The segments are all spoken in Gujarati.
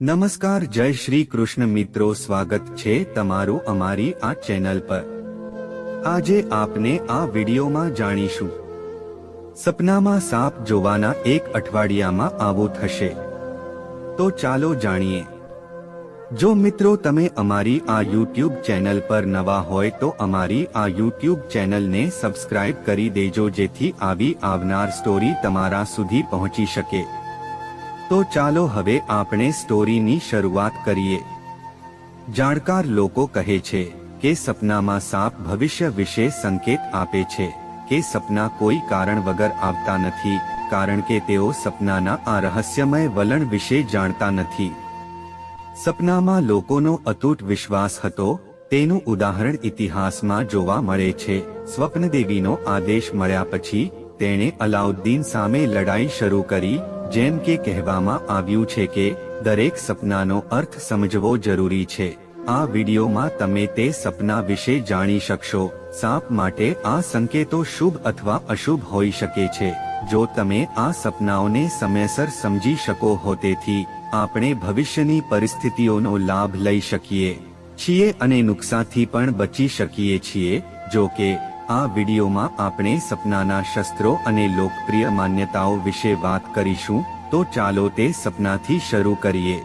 નમસ્કાર, જય શ્રી કૃષ્ણ મિત્રો, સ્વાગત છે તમારું અમારી આ ચેનલ પર. આજે આપને આ વિડીયોમાં જાણીશું. સપનામાં સાપ જોવાના એક અઠવાડિયામાં આવું થશે. તો ચાલો જાણીએ. જો મિત્રો તમે અમારી આ યુટ્યુબ ચેનલ પર નવા હોય તો અમારી આ યુટ્યુબ ચેનલને સબસ્ક્રાઇબ કરી દેજો જેથી આવી આવનાર સ્ટોરી તમારા સુધી પહોંચી શકે. તો ચાલો હવે આપણે સ્ટોરીની શરૂઆત કરીએ. જાણકાર લોકો કહે છે કે સપનામાં સાપ ભવિષ્ય વિશે સંકેત આપે છે કે સપના કોઈ કારણ વગર આવતા નથી, કારણ કે તેઓ સપનાના આ રહસ્યમય વલણ વિશે જાણતા નથી. સપનામાં લોકોનો અતૂટ વિશ્વાસ હતો, તેનું ઉદાહરણ ઇતિહાસમાં જોવા મળે છે. સ્વપ્નદેવીનો આદેશ મળ્યા પછી, તેણે અલાઉદ્દીન સામે લડાઈ શરૂ કરી જેમ કે કહેવામાં આવ્યું છે કે, દરેક સપનાનો અર્થ સમજવો જરૂરી છે. આ વિડીયોમાં તમે તે સપના વિશે જાણી શકશો. સાપ માટે આ સંકેતો શુભ અથવા અશુભ હોઈ શકે છે. જો તમે આ સપનાઓને સમયસર સમજી શકો હો તેથી, આપણે ભવિષ્યની પરિસ્થિતિઓનો લાભ લઈ શકીએ છીએ અને નુકસાનથી પણ બચી શકીએ છીએ. જો કે આ વિડીયોમાં આપણે સપનાના શસ્ત્રો અને લોકપ્રિય માન્યતાઓ વિશે વાત કરીશું, તો ચાલો તે સપનાથી શરૂ કરીએ.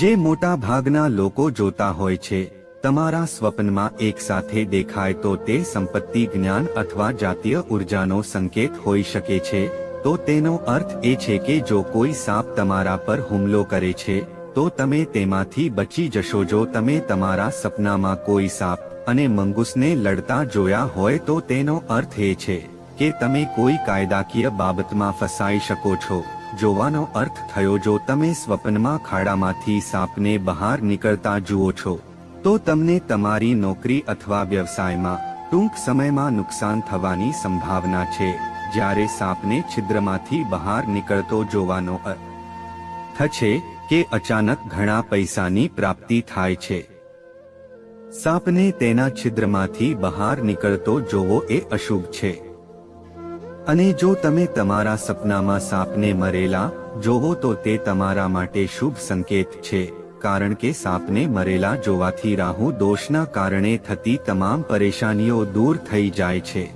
જે મોટા ભાગના લોકો જોતા હોય છે, તમારા સ્વપ્નમાં એક સાથે દેખાય તો તે સંપત્તિ, જ્ઞાન અથવા જાતીય ઉર્જાનો સંકેત હોઈ શકે છે, તો તેનો અર્થ એ છે કે જો કોઈ સાપ તમારા પર હુમલો કરે છે, તો તમે તેમાંથી બચી જશો. જો તમે તમારા સપનામાં કોઈ સાપ અને મંગુસને લડતા જોયા હોય તો તેનો અર્થ એ છે કે તમે કોઈ કાયદાકીય બાબતમાં ફસાઈ શકો છો. જોવાનો અર્થ થયો જો તમે સ્વપ્નમાં ખાડામાંથી સાપને બહાર નીકળતા જુઓ છો, તો તમને તમારી નોકરી અથવા વ્યવસાયમાં ટૂંક સમયમાં નુકસાન થવાની સંભાવના છે. જ્યારે સાપને છિદ્રમાંથી બહાર નીકળતો જોવાનો અર્થ થશે કે અચાનક ઘણા પૈસાની પ્રાપ્તિ થાય છે. સાપને તેના છિદ્રમાંથી બહાર નીકળતો જોવો એ અશુભ છે. અને જો તમે તમારા સપનામાં સાપને મરેલા, જોવો તો તે તમારા માટે શુભ સંકેત છે, કારણ કે સાપને મરેલા જોવાથી રાહુ દોષના કારણે થતી તમામ પરેશાનીઓ દૂર થઈ જાય છે.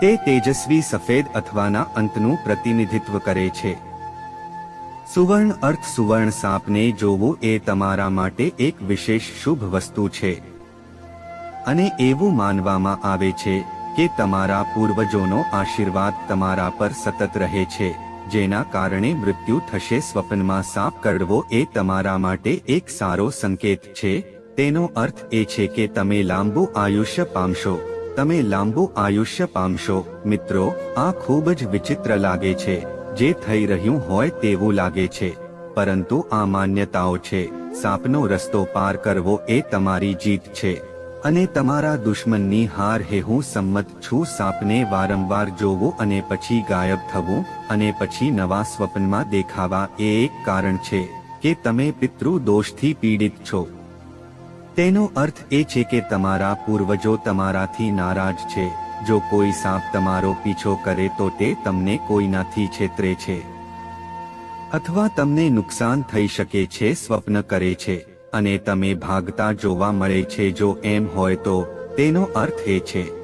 તે તેજસ્વી સફેદ અથવાના અંતનું પ્રતિનિધિત્વ કરે છે. સુવર્ણ અર્થ સુવર્ણ સાપને જોવું એ તમારા માટે એક વિશેષ શુભ વસ્તુ છે. અને એવું માનવામાં આવે છે કે તમારા પૂર્વજોનો આશીર્વાદ તમારા પર સતત રહે છે, જેના કારણે મૃત્યુ થશે, સ્વપ્નમાં સાપ કરડવો એ તમારા માટે એક સારો સંકેત છે. તેનો અર્થ એ છે કે તમે લાંબુ આયુષ્ય પામશો. તમે લાંબુ આયુષ્ય પામશો. મિત્રો, આ ખૂબ જ વિચિત્ર લાગે છે. જે થઈ રહ્યું હોય તેવું લાગે છે. પરંતુ આ માન્યતાઓ છે. સાપનો રસ્તો પાર કરવો એ તમારી જીત છે. અને તમારા દુશ્મનની હાર હે હું સંમત છું સાપને વારંવાર જોવું અને પછી ગાયબ થવું અને પછી નવા સ્વપ્નમાં દેખાવા એ એક કારણ છે કે તમે પિતૃ દોષથી પીડિત છો. તેનો અર્થ એ છે કે તમારા પૂર્વજો તમારાથી નારાજ છે. જો કોઈ સાપ તમારો પીછો કરે તો તે તમને કોઈનાથી છેતરે છે. અથવા તમને નુકસાન થઈ શકે છે, સ્વપ્ન કરે છે, અને તમે ભાગતા જોવા મળે છે જો એમ હોય તો, તેનો અર્થ એ છે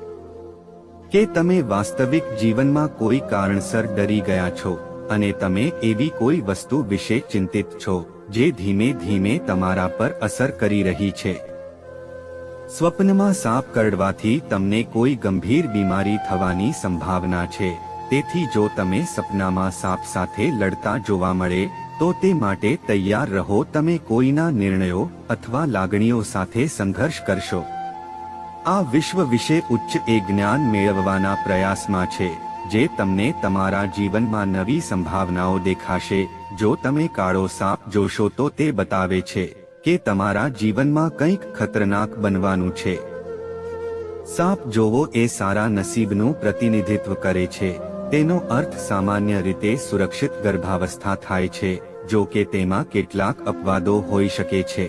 કે તમે વાસ્તવિક જીવનમાં કોઈ કારણસર ડરી ગયા છો, અને તમે એવી કોઈ વસ્તુ વિશે ચિંતિત છો, જે ધીમે ધીમે તમારા પર અસર કરી રહી છે. સ્વપ્નમાં સાપ કરડવાથી તમને કોઈ ગંભીર બીમારી થવાની સંભાવના છે. તેથી જો તમે સપનામાં સાપ સાથે લડતા જોવા મળે, તો તે માટે તૈયાર રહો તમે કોઈના નિર્ણયો અથવા લાગણીઓ સાથે સંઘર્ષ કરશો. આ વિશ્વ વિશે ઉચ્ચ એ જ્ઞાન મેળવવાના પ્રયાસમાં છે, જે તમને તમારા જીવનમાં નવી સંભાવનાઓ દેખાશે. જો તમે કાળો સાપ જોશો તો તે બતાવે છે. કે તમારા જીવનમાં કંઈક ખતરનાક બનવાનું છે. સાપ જોવો એ સારા નસીબનું પ્રતિનિધિત્વ કરે છે. તેનો અર્થ સામાન્ય રીતે સુરક્ષિત ગર્ભાવસ્થા થાય છે, જો કે તેમાં કેટલાક અપવાદો હોઈ શકે છે.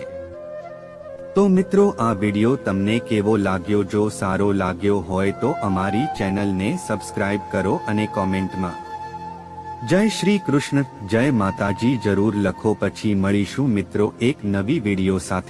તો મિત્રો, આ વિડિયો તમને કેવો લાગ્યો? જો સારો લાગ્યો હોય તો અમારી ચેનલને સબસ્ક્રાઇબ કરો અને કોમેન્ટમાં જય શ્રી કૃષ્ણ જય માતાજી જરૂર લખો પછી મળીશું મિત્રો એક નવી વીડિયો સાથે.